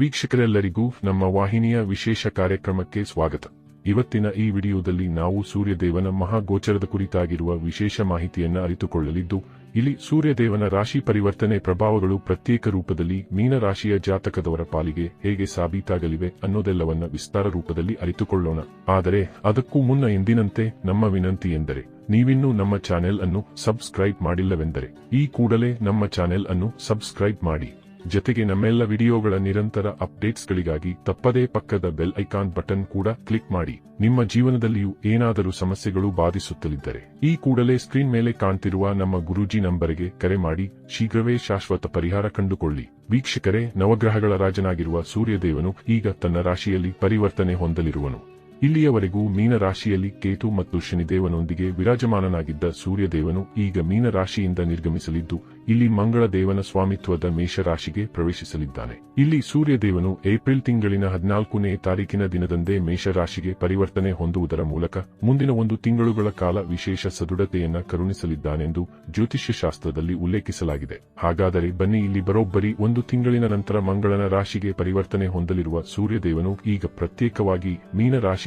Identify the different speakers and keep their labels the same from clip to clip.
Speaker 1: ವೀಕ್ಷಕರೆಲ್ಲರಿಗೂ ನಮ್ಮ ವಾಹಿನಿಯ ವಿಶೇಷ ಕಾರ್ಯಕ್ರಮಕ್ಕೆ ಸ್ವಾಗತ. ಇವತ್ತಿನ ಈ ವಿಡಿಯೋದಲ್ಲಿ ನಾವು ಸೂರ್ಯದೇವನ ಮಹಾಗೋಚರದ ಕುರಿತಾಗಿರುವ ವಿಶೇಷ ಮಾಹಿತಿಯನ್ನ ಅರಿತುಕೊಳ್ಳಲಿದ್ದು, ಇಲ್ಲಿ ಸೂರ್ಯದೇವನ ರಾಶಿ ಪರಿವರ್ತನೆ ಪ್ರಭಾವಗಳು ಪ್ರತ್ಯೇಕ ರೂಪದಲ್ಲಿ ಮೀನರಾಶಿಯ ಜಾತಕದವರ ಪಾಲಿಗೆ ಹೇಗೆ ಸಾಬೀತಾಗಲಿವೆ ಅನ್ನೋದೆಲ್ಲವನ್ನ ವಿಸ್ತಾರ ರೂಪದಲ್ಲಿ ಅರಿತುಕೊಳ್ಳೋಣ. ಆದರೆ ಅದಕ್ಕೂ ಮುನ್ನ ಎಂದಿನಂತೆ ನಮ್ಮ ವಿನಂತಿ ಎಂದರೆ, ನೀವಿನ್ನೂ ನಮ್ಮ ಚಾನೆಲ್ ಅನ್ನು ಸಬ್ಸ್ಕ್ರೈಬ್ ಮಾಡಿಲ್ಲವೆಂದರೆ, ಈ ಕೂಡಲೇ ನಮ್ಮ ಚಾನೆಲ್ ಅನ್ನು ಸಬ್ಸ್ಕ್ರೈಬ್ ಮಾಡಿ. ಜತೆಗೆ ನಮ್ಮೆಲ್ಲ ವಿಡಿಯೋಗಳ ನಿರಂತರ ಅಪ್ಡೇಟ್ಸ್ಗಳಿಗಾಗಿ ತಪ್ಪದೇ ಪಕ್ಕದ ಬೆಲ್ ಐಕಾನ್ ಬಟನ್ ಕೂಡ ಕ್ಲಿಕ್ ಮಾಡಿ. ನಿಮ್ಮ ಜೀವನದಲ್ಲಿಯೂ ಏನಾದರೂ ಸಮಸ್ಯೆಗಳು ಬಾಧಿಸುತ್ತಲಿದ್ದರೆ ಈ ಕೂಡಲೇ ಸ್ಕ್ರೀನ್ ಮೇಲೆ ಕಾಣ್ತಿರುವ ನಮ್ಮ ಗುರೂಜಿ ನಂಬರ್ಗೆ ಕರೆ ಮಾಡಿ. ಶೀಘ್ರವೇ ಶಾಶ್ವತ ಪರಿಹಾರ ಕಂಡುಕೊಳ್ಳಿ. ವೀಕ್ಷಕರೇ, ನವಗ್ರಹಗಳ ರಾಜನಾಗಿರುವ ಸೂರ್ಯದೇವನು ಈಗ ತನ್ನ ರಾಶಿಯಲ್ಲಿ ಪರಿವರ್ತನೆ ಹೊಂದಲಿರುವನು. ಇಲ್ಲಿಯವರೆಗೂ ಮೀನರಾಶಿಯಲ್ಲಿ ಕೇತು ಮತ್ತು ಶನಿದೇವನೊಂದಿಗೆ ವಿರಾಜಮಾನನಾಗಿದ್ದ ಸೂರ್ಯದೇವನು ಈಗ ಮೀನರಾಶಿಯಿಂದ ನಿರ್ಗಮಿಸಲಿದ್ದು, ಇಲ್ಲಿ ಮಂಗಳ ದೇವನ ಸ್ವಾಮಿತ್ವದ ಮೇಷರಾಶಿಗೆ ಪ್ರವೇಶಿಸಲಿದ್ದಾನೆ. ಇಲ್ಲಿ ಸೂರ್ಯದೇವನು ಏಪ್ರಿಲ್ ತಿಂಗಳಿನ ಹದಿನಾಲ್ಕನೇ ತಾರೀಕಿನ ದಿನದಂದೇ ಮೇಷರಾಶಿಗೆ ಪರಿವರ್ತನೆ ಹೊಂದುವುದರ ಮೂಲಕ ಮುಂದಿನ ಒಂದು ತಿಂಗಳುಗಳ ಕಾಲ ವಿಶೇಷ ಸದೃಢತೆಯನ್ನ ಕರುಣಿಸಲಿದ್ದಾನೆಂದು ಜ್ಯೋತಿಷ್ಯ ಶಾಸ್ತ್ರದಲ್ಲಿ ಉಲ್ಲೇಖಿಸಲಾಗಿದೆ. ಹಾಗಾದರೆ ಬನ್ನಿ ಇಲ್ಲಿ ಬರೋಬ್ಬರಿ ಒಂದು ತಿಂಗಳಿನ ನಂತರ ಮಂಗಳನ ರಾಶಿಗೆ ಪರಿವರ್ತನೆ ಹೊಂದಲಿರುವ ಸೂರ್ಯದೇವನು ಈಗ ಪ್ರತ್ಯೇಕವಾಗಿ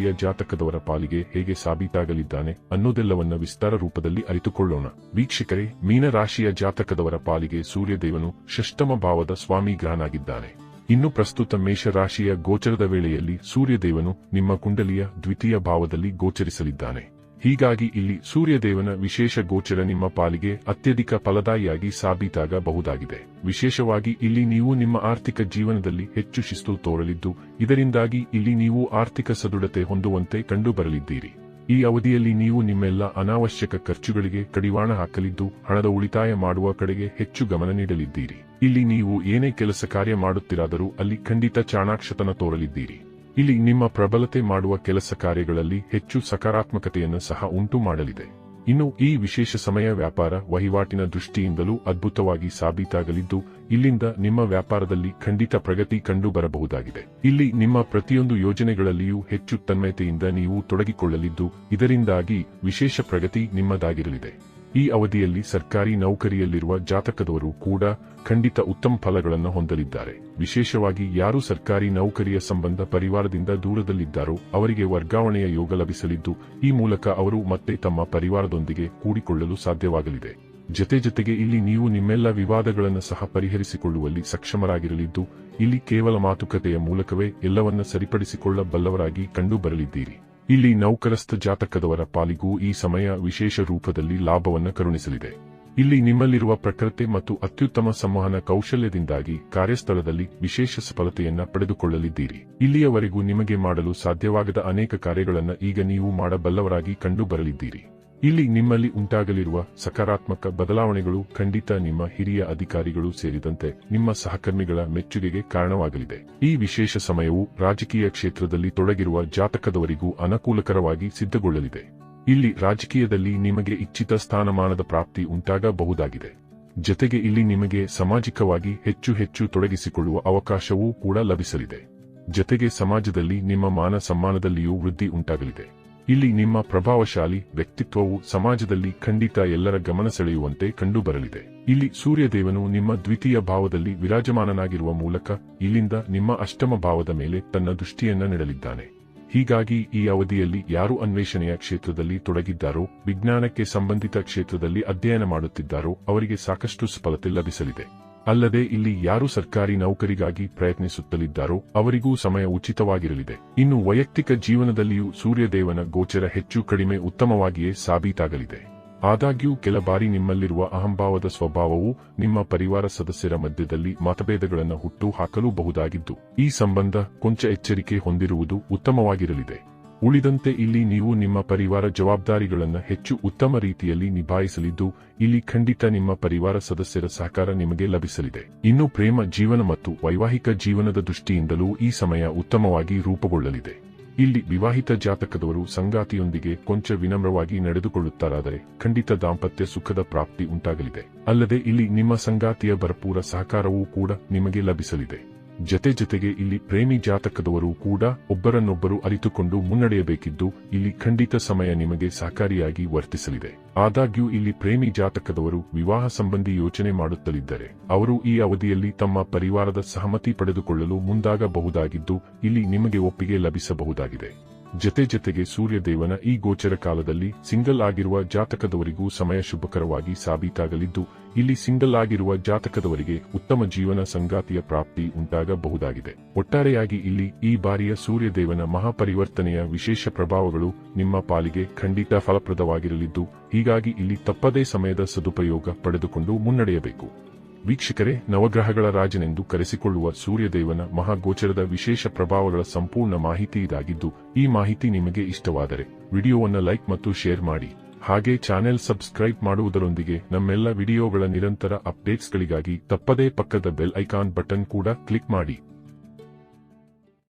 Speaker 1: ಮೀನರಾಶಿಯ ಜಾತಕದವರ ಪಾಲಿಗೆ ಹೇಗೆ ಸಾಬೀತಾಗಲಿದ್ದಾನೆ ಅನ್ನೋದೆಲ್ಲವನ್ನ ವಿಸ್ತಾರ ರೂಪದಲ್ಲಿ ಅರಿತುಕೊಳ್ಳೋಣ. ವೀಕ್ಷಕರೇ, ಮೀನರಾಶಿಯ ಜಾತಕದವರ ಪಾಲಿಗೆ ಸೂರ್ಯದೇವನು ಷಷ್ಟಮ ಭಾವದ ಸ್ವಾಮಿ ಗ್ರಹನಾಗಿದ್ದಾನೆ. ಇನ್ನು ಪ್ರಸ್ತುತ ಮೇಷರಾಶಿಯ ಗೋಚರದ ವೇಳೆಯಲ್ಲಿ ಸೂರ್ಯದೇವನು ನಿಮ್ಮ ಕುಂಡಲಿಯ ದ್ವಿತೀಯ ಭಾವದಲ್ಲಿ ಗೋಚರಿಸಲಿದ್ದಾನೆ. ಹೀಗಾಗಿ ಇಲ್ಲಿ ಸೂರ್ಯದೇವನ ವಿಶೇಷ ಗೋಚರ ನಿಮ್ಮ ಪಾಲಿಗೆ ಅತ್ಯಧಿಕ ಫಲದಾಯಿಯಾಗಿ ಸಾಬೀತಾಗಬಹುದಾಗಿದೆ. ವಿಶೇಷವಾಗಿ ಇಲ್ಲಿ ನೀವು ನಿಮ್ಮ ಆರ್ಥಿಕ ಜೀವನದಲ್ಲಿ ಹೆಚ್ಚು ಶಿಸ್ತು ತೋರಲಿದ್ದು, ಇದರಿಂದಾಗಿ ಇಲ್ಲಿ ನೀವು ಆರ್ಥಿಕ ಸದೃಢತೆ ಹೊಂದುವಂತೆ ಕಂಡುಬರಲಿದ್ದೀರಿ. ಈ ಅವಧಿಯಲ್ಲಿ ನೀವು ನಿಮ್ಮೆಲ್ಲ ಅನಾವಶ್ಯಕ ಖರ್ಚುಗಳಿಗೆ ಕಡಿವಾಣ ಹಾಕಲಿದ್ದು, ಹಣದ ಉಳಿತಾಯ ಮಾಡುವ ಕಡೆಗೆ ಹೆಚ್ಚು ಗಮನ ನೀಡಲಿದ್ದೀರಿ. ಇಲ್ಲಿ ನೀವು ಏನೇ ಕೆಲಸ ಕಾರ್ಯ ಮಾಡುತ್ತಿರಾದರೂ ಅಲ್ಲಿ ಖಂಡಿತ ಚಾಣಾಕ್ಷತನ ತೋರಲಿದ್ದೀರಿ. ಇಲ್ಲಿ ನಿಮ್ಮ ಪ್ರಬಲತೆ ಮಾಡುವ ಕೆಲಸ ಕಾರ್ಯಗಳಲ್ಲಿ ಹೆಚ್ಚು ಸಕಾರಾತ್ಮಕತೆಯನ್ನು ಸಹ ಉಂಟು ಮಾಡಲಿದೆ. ಇನ್ನು ಈ ವಿಶೇಷ ಸಮಯ ವ್ಯಾಪಾರ ವಹಿವಾಟಿನ ದೃಷ್ಟಿಯಿಂದಲೂ ಅದ್ಭುತವಾಗಿ ಸಾಬೀತಾಗಲಿದ್ದು, ಇಲ್ಲಿಂದ ನಿಮ್ಮ ವ್ಯಾಪಾರದಲ್ಲಿ ಖಂಡಿತ ಪ್ರಗತಿ ಕಂಡು ಬರಬಹುದಾಗಿದೆ ಇಲ್ಲಿ ನಿಮ್ಮ ಪ್ರತಿಯೊಂದು ಯೋಜನೆಗಳಲ್ಲಿಯೂ ಹೆಚ್ಚು ತನ್ಮಯತೆಯಿಂದ ನೀವು ತೊಡಗಿಕೊಳ್ಳಲಿದ್ದು, ಇದರಿಂದಾಗಿ ವಿಶೇಷ ಪ್ರಗತಿ ನಿಮ್ಮದಾಗಿರಲಿದೆ. ಈ ಅವಧಿಯಲ್ಲಿ ಸರ್ಕಾರಿ ನೌಕರಿಯಲ್ಲಿರುವ ಜಾತಕದವರು ಕೂಡ ಖಂಡಿತ ಉತ್ತಮ ಫಲಗಳನ್ನು ಹೊಂದಲಿದ್ದಾರೆ. ವಿಶೇಷವಾಗಿ ಯಾರು ಸರ್ಕಾರಿ ನೌಕರಿಯ ಸಂಬಂಧ ಪರಿವಾರದಿಂದ ದೂರದಲ್ಲಿದ್ದಾರೋ ಅವರಿಗೆ ವರ್ಗಾವಣೆಯ ಯೋಗ ಲಭಿಸಲಿದ್ದು, ಈ ಮೂಲಕ ಅವರು ಮತ್ತೆ ತಮ್ಮ ಪರಿವಾರದೊಂದಿಗೆ ಕೂಡಿಕೊಳ್ಳಲು ಸಾಧ್ಯವಾಗಲಿದೆ. ಜತೆ ಜತೆಗೆ ಇಲ್ಲಿ ನೀವು ನಿಮ್ಮೆಲ್ಲ ವಿವಾದಗಳನ್ನು ಸಹ ಪರಿಹರಿಸಿಕೊಳ್ಳುವಲ್ಲಿ ಸಕ್ಷಮರಾಗಿರಲಿದ್ದು, ಇಲ್ಲಿ ಕೇವಲ ಮಾತುಕತೆಯ ಮೂಲಕವೇ ಎಲ್ಲವನ್ನ ಸರಿಪಡಿಸಿಕೊಳ್ಳಬಲ್ಲವರಾಗಿ ಕಂಡುಬರಲಿದ್ದೀರಿ. ಇಲ್ಲಿ ನೌಕರಸ್ಥ ಜಾತಕದವರ ಪಾಲಿಗೂ ಈ ಸಮಯ ವಿಶೇಷ ರೂಪದಲ್ಲಿ ಲಾಭವನ್ನು ಕರುಣಿಸಲಿದೆ. ಇಲ್ಲಿ ನಿಮ್ಮಲ್ಲಿರುವ ಪ್ರಕೃತಿ ಮತ್ತು ಅತ್ಯುತ್ತಮ ಸಂವಹನ ಕೌಶಲ್ಯದಿಂದಾಗಿ ಕಾರ್ಯಸ್ಥಳದಲ್ಲಿ ವಿಶೇಷ ಸಫಲತೆಯನ್ನ ಪಡೆದುಕೊಳ್ಳಲಿದ್ದೀರಿ. ಇಲ್ಲಿಯವರೆಗೂ ನಿಮಗೆ ಮಾಡಲು ಸಾಧ್ಯವಾಗದ ಅನೇಕ ಕಾರ್ಯಗಳನ್ನು ಈಗ ನೀವು ಮಾಡಬಲ್ಲವರಾಗಿ ಕಂಡುಬರಲಿದ್ದೀರಿ. ಇಲ್ಲಿ ನಿಮ್ಮಲ್ಲಿ ಉಂಟಾಗಲಿರುವ ಸಕಾರಾತ್ಮಕ ಬದಲಾವಣೆಗಳು ಖಂಡಿತ ನಿಮ್ಮ ಹಿರಿಯ ಅಧಿಕಾರಿಗಳು ಸೇರಿದಂತೆ ನಿಮ್ಮ ಸಹಕರ್ಮಿಗಳ ಮೆಚ್ಚುಗೆಗೆ ಕಾರಣವಾಗಲಿದೆ. ಈ ವಿಶೇಷ ಸಮಯವು ರಾಜಕೀಯ ಕ್ಷೇತ್ರದಲ್ಲಿ ತೊಡಗಿರುವ ಜಾತಕದವರಿಗೂ ಅನುಕೂಲಕರವಾಗಿ ಸಿದ್ಧಗೊಳ್ಳಲಿದೆ. ಇಲ್ಲಿ ರಾಜಕೀಯದಲ್ಲಿ ನಿಮಗೆ ಇಚ್ಛಿತ ಸ್ಥಾನಮಾನದ ಪ್ರಾಪ್ತಿ ಉಂಟಾಗಬಹುದಾಗಿದೆ. ಜತೆಗೆ ಇಲ್ಲಿ ನಿಮಗೆ ಸಾಮಾಜಿಕವಾಗಿ ಹೆಚ್ಚು ಹೆಚ್ಚು ತೊಡಗಿಸಿಕೊಳ್ಳುವ ಅವಕಾಶವೂ ಕೂಡ ಲಭಿಸಲಿದೆ. ಜತೆಗೆ ಸಮಾಜದಲ್ಲಿ ನಿಮ್ಮ ಮಾನ ಸಮ್ಮಾನದಲ್ಲಿಯೂ ವೃದ್ಧಿ ಉಂಟಾಗಲಿದೆ. ಇಲ್ಲಿ ನಿಮ್ಮ ಪ್ರಭಾವಶಾಲಿ ವ್ಯಕ್ತಿತ್ವವು ಸಮಾಜದಲ್ಲಿ ಖಂಡಿತ ಎಲ್ಲರ ಗಮನ ಸೆಳೆಯುವಂತೆ ಕಂಡುಬರಲಿದೆ. ಇಲ್ಲಿ ಸೂರ್ಯದೇವನು ನಿಮ್ಮ ದ್ವಿತೀಯ ಭಾವದಲ್ಲಿ ವಿರಾಜಮಾನನಾಗಿರುವ ಮೂಲಕ ಇಲ್ಲಿಂದ ನಿಮ್ಮ ಅಷ್ಟಮ ಭಾವದ ಮೇಲೆ ತನ್ನ ದೃಷ್ಟಿಯನ್ನ ನೀಡಲಿದ್ದಾನೆ. ಹೀಗಾಗಿ ಈ ಅವಧಿಯಲ್ಲಿ ಯಾರು ಅನ್ವೇಷಣೆಯ ಕ್ಷೇತ್ರದಲ್ಲಿ ತೊಡಗಿದ್ದಾರೋ, ವಿಜ್ಞಾನಕ್ಕೆ ಸಂಬಂಧಿತ ಕ್ಷೇತ್ರದಲ್ಲಿ ಅಧ್ಯಯನ ಮಾಡುತ್ತಿದ್ದಾರೋ, ಅವರಿಗೆ ಸಾಕಷ್ಟು ಸಫಲತೆ ಲಭಿಸಲಿದೆ. ಅಲ್ಲದೆ ಇಲ್ಲಿ ಯಾರು ಸರ್ಕಾರಿ ನೌಕರಿಗಾಗಿ ಪ್ರಯತ್ನಿಸುತ್ತಲಿದ್ದಾರೋ ಅವರಿಗೂ ಸಮಯ ಉಚಿತವಾಗಿರಲಿದೆ. ಇನ್ನು ವೈಯಕ್ತಿಕ ಜೀವನದಲ್ಲಿಯೂ ಸೂರ್ಯದೇವನ ಗೋಚರ ಹೆಚ್ಚು ಕಡಿಮೆ ಉತ್ತಮವಾಗಿಯೇ ಸಾಬೀತಾಗಲಿದೆ. ಆದಾಗ್ಯೂ ಕೆಲ ಬಾರಿ ನಿಮ್ಮಲ್ಲಿರುವ ಅಹಂಭಾವದ ಸ್ವಭಾವವು ನಿಮ್ಮ ಪರಿವಾರ ಸದಸ್ಯರ ಮಧ್ಯದಲ್ಲಿ ಮತಭೇದಗಳನ್ನು ಹುಟ್ಟು ಹಾಕಲು ಬಹುದಾಗಿದ್ದು, ಈ ಸಂಬಂಧ ಕೊಂಚ ಎಚ್ಚರಿಕೆ ಹೊಂದಿರುವುದು ಉತ್ತಮವಾಗಿರಲಿದೆ. ಉಳಿದಂತೆ ಇಲ್ಲಿ ನೀವು ನಿಮ್ಮ ಪರಿವಾರ ಜವಾಬ್ದಾರಿಗಳನ್ನು ಹೆಚ್ಚು ಉತ್ತಮ ರೀತಿಯಲ್ಲಿ ನಿಭಾಯಿಸಲಿದ್ದು, ಇಲ್ಲಿ ಖಂಡಿತ ನಿಮ್ಮ ಪರಿವಾರ ಸದಸ್ಯರ ಸಹಕಾರ ನಿಮಗೆ ಲಭಿಸಲಿದೆ. ಇನ್ನು ಪ್ರೇಮ, ಜೀವನ ಮತ್ತು ವೈವಾಹಿಕ ಜೀವನದ ದೃಷ್ಟಿಯಿಂದಲೂ ಈ ಸಮಯ ಉತ್ತಮವಾಗಿ ರೂಪುಗೊಳ್ಳಲಿದೆ. ಇಲ್ಲಿ ವಿವಾಹಿತ ಜಾತಕದವರು ಸಂಗಾತಿಯೊಂದಿಗೆ ಕೊಂಚ ವಿನಮ್ರವಾಗಿ ನಡೆದುಕೊಳ್ಳುತ್ತಾರಾದರೆ ಖಂಡಿತ ದಾಂಪತ್ಯ ಸುಖದ ಪ್ರಾಪ್ತಿ ಉಂಟಾಗಲಿದೆ. ಅಲ್ಲದೆ ಇಲ್ಲಿ ನಿಮ್ಮ ಸಂಗಾತಿಯ ಭರಪೂರ ಸಹಕಾರವೂ ಕೂಡ ನಿಮಗೆ ಲಭಿಸಲಿದೆ. ಜತೆ ಜತೆಗೆ ಇಲ್ಲಿ ಪ್ರೇಮಿ ಜಾತಕದವರು ಕೂಡ ಒಬ್ಬರನ್ನೊಬ್ಬರು ಅರಿತುಕೊಂಡು ಮುನ್ನಡೆಯಬೇಕಿದ್ದು ಇಲ್ಲಿ ಖಂಡಿತ ಸಮಯ ನಿಮಗೆ ಸಹಕಾರಿಯಾಗಿ ವರ್ತಿಸಲಿದೆ. ಆದಾಗ್ಯೂ ಇಲ್ಲಿ ಪ್ರೇಮಿ ಜಾತಕದವರು ವಿವಾಹ ಸಂಬಂಧಿ ಯೋಚನೆ ಮಾಡುತ್ತಲಿದ್ದರೆ ಅವರು ಈ ಅವಧಿಯಲ್ಲಿ ತಮ್ಮ ಪರಿವಾರದ ಸಹಮತಿ ಪಡೆದುಕೊಳ್ಳಲು ಮುಂದಾಗಬಹುದಾಗಿದ್ದು ಇಲ್ಲಿ ನಿಮಗೆ ಒಪ್ಪಿಗೆ ಲಭಿಸಬಹುದಾಗಿದೆ. ಜತೆ ಜತೆಗೆ ಸೂರ್ಯದೇವನ ಈ ಗೋಚರ ಕಾಲದಲ್ಲಿ ಸಿಂಗಲ್ ಆಗಿರುವ ಜಾತಕದವರಿಗೂ ಸಮಯ ಶುಭಕರವಾಗಿ ಸಾಬೀತಾಗಲಿದ್ದು, ಇಲ್ಲಿ ಸಿಂಗಲ್ ಆಗಿರುವ ಜಾತಕದವರಿಗೆ ಉತ್ತಮ ಜೀವನ ಸಂಗಾತಿಯ ಪ್ರಾಪ್ತಿ ಉಂಟಾಗಬಹುದಾಗಿದೆ. ಒಟ್ಟಾರೆಯಾಗಿ ಇಲ್ಲಿ ಈ ಬಾರಿಯ ಸೂರ್ಯದೇವನ ಮಹಾಪರಿವರ್ತನೆಯ ವಿಶೇಷ ಪ್ರಭಾವಗಳು ನಿಮ್ಮ ಪಾಲಿಗೆ ಖಂಡಿತ ಫಲಪ್ರದವಾಗಿರಲಿದ್ದು, ಹೀಗಾಗಿ ಇಲ್ಲಿ ತಪ್ಪದೇ ಸಮಯದ ಸದುಪಯೋಗ ಪಡೆದುಕೊಂಡು ಮುನ್ನಡೆಯಬೇಕು. ವೀಕ್ಷಕರೇ, ನವಗ್ರಹಗಳ ರಾಜನೆಂದು ಕರೆಸಿಕೊಳ್ಳುವ ಸೂರ್ಯದೇವನ ಮಹಾಗೋಚರದ ವಿಶೇಷ ಪ್ರಭಾವಗಳ ಸಂಪೂರ್ಣ ಮಾಹಿತಿ ಇದಾಗಿದ್ದು, ಈ ಮಾಹಿತಿ ನಿಮಗೆ ಇಷ್ಟವಾದರೆ ವಿಡಿಯೋವನ್ನು ಲೈಕ್ ಮತ್ತು ಶೇರ್ ಮಾಡಿ. ಹಾಗೆ ಚಾನೆಲ್ ಸಬ್ಸ್ಕ್ರೈಬ್ ಮಾಡುವುದರೊಂದಿಗೆ ನಮ್ಮೆಲ್ಲ ವಿಡಿಯೋಗಳ ನಿರಂತರ ಅಪ್ಡೇಟ್ಸ್ಗಳಿಗಾಗಿ ತಪ್ಪದೇ ಪಕ್ಕದ ಬೆಲ್ ಐಕಾನ್ ಬಟನ್ ಕೂಡ ಕ್ಲಿಕ್ ಮಾಡಿ.